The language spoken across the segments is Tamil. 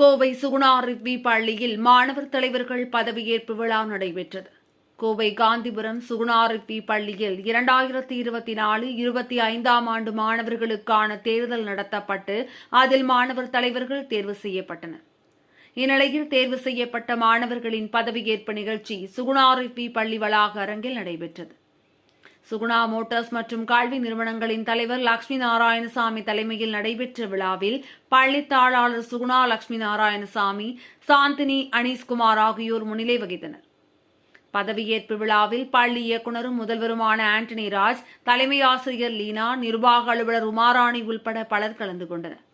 கோவை சுகுணா ரிவ்வி பள்ளியில் மாணவர் தலைவர்கள் பதவியேற்பு விழா நடைபெற்றது. கோவை காந்திபுரம் சுகுணா ரிவ்வி பள்ளியில் இரண்டாயிரத்தி இருபத்தி நாலு இருபத்தி ஐந்தாம் ஆண்டு மாணவர்களுக்கான தேர்தல் நடத்தப்பட்டு அதில் மாணவர் தலைவர்கள் தேர்வு செய்யப்பட்டனர். இந்நிலையில் தேர்வு செய்யப்பட்ட மாணவர்களின் பதவியேற்பு நிகழ்ச்சி சுகுணா ரிவ்வி பள்ளி வளாக அரங்கில் நடைபெற்றது. சுகுணா மோட்டார்ஸ் மற்றும் கல்வி நிறுவனங்களின் தலைவர் லட்சுமி நாராயணசாமி தலைமையில் நடைபெற்ற விழாவில் பள்ளி தாளாளர் சுகுணா லட்சுமி நாராயணசாமி சாந்தினி அனீஸ்குமார் ஆகியோர் முன்னிலை வகித்தனர். பதவியேற்பு விழாவில் பள்ளி இயக்குநரும் முதல்வருமான ஆண்டனி ராஜ் தலைமை ஆசிரியர் லீனா நிர்வாக அலுவலர் உமாராணி உள்பட பலர் கலந்து கொண்டனர்.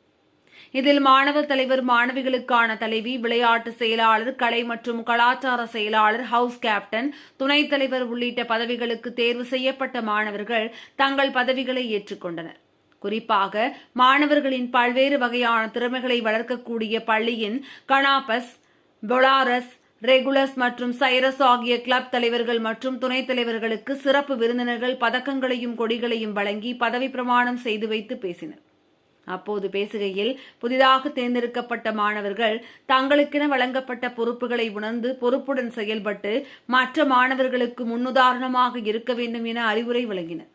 இதில் மாணவர் தலைவர் மாணவிகளுக்கான தலைவி விளையாட்டு செயலாளர் கலை மற்றும் கலாச்சார செயலாளர் ஹவுஸ் கேப்டன் துணைத் தலைவர் உள்ளிட்ட பதவிகளுக்கு தேர்வு செய்யப்பட்ட மாணவர்கள் தங்கள் பதவிகளை ஏற்றுக்கொண்டனர். குறிப்பாக மாணவர்களின் பல்வேறு வகையான திறமைகளை வளர்க்கக்கூடிய பள்ளியின் கனாபஸ் பொலாரஸ் ரெகுலஸ் மற்றும் சைரஸ் ஆகிய கிளப் தலைவர்கள் மற்றும் துணைத் தலைவர்களுக்கு சிறப்பு விருந்தினர்கள் பதக்கங்களையும் கொடிகளையும் வழங்கி பதவி பிரமாணம் செய்து வைத்து பேசினர். அப்போது பேசுகையில் புதிதாக தேர்ந்தெடுக்கப்பட்ட மாணவர்கள் தங்களுக்கென வழங்கப்பட்ட பொறுப்புகளை உணர்ந்து பொறுப்புடன் செயல்பட்டு மற்ற மாணவர்களுக்கு முன்னுதாரணமாக இருக்க வேண்டும் என அறிவுரை வழங்கினர்.